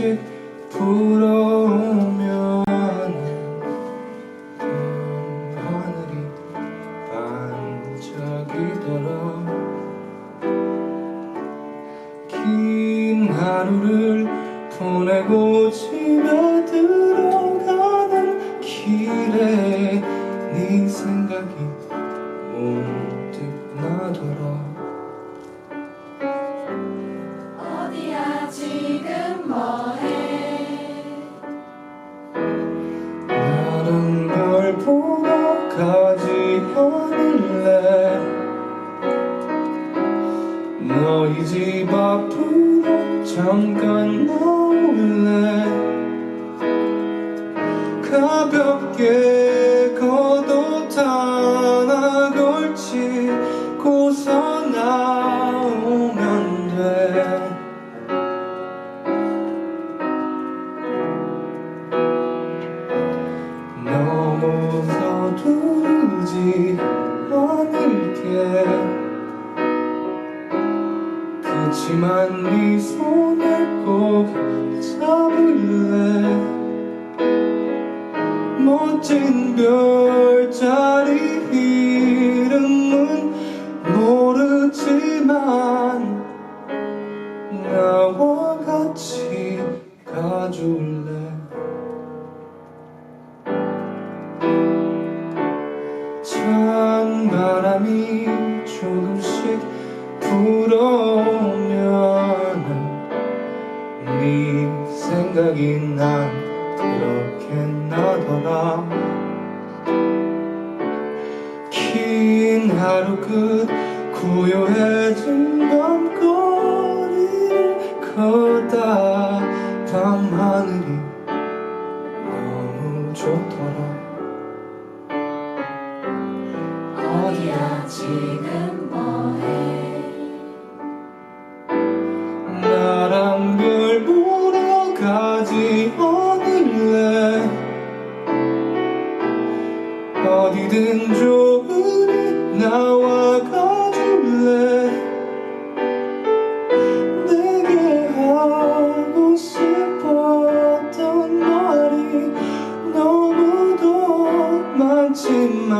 다시 불어오면 밤하늘이 반짝이더라 긴 하루를 보내고 집에 들어가는 길에 네 생각이 문득 나더라 너희 집 앞으로 잠깐 나올래. 가볍게 걷어 하나 걸치고서 나오면 돼. 너무 서두르지 않을게 그치만 네 손을 꼭 잡을래. 멋진 별자리 네 생각이 난 이렇게 나더라. 긴 하루 끝 고요해진 밤거리를 걷다 밤하늘이 너무 좋더라. 어디야 지금 뭐해 가지 않을래? 어디든 좋으니 나와 가줄래? 내게 하고 싶었던 말이 너무도 많지만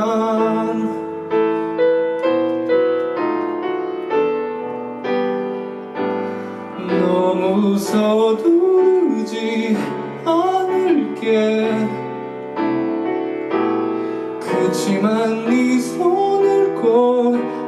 너무 서두 아프지 않을게. 그치만 네 손을 꼭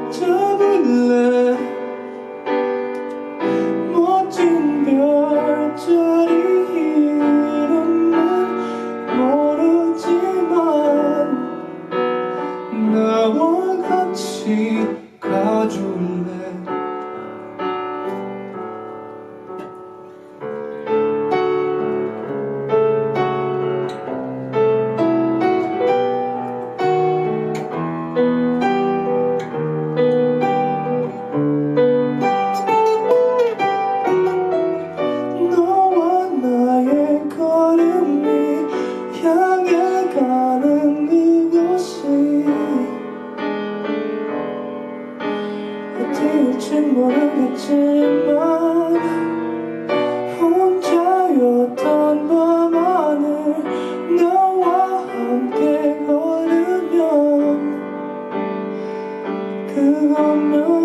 and I know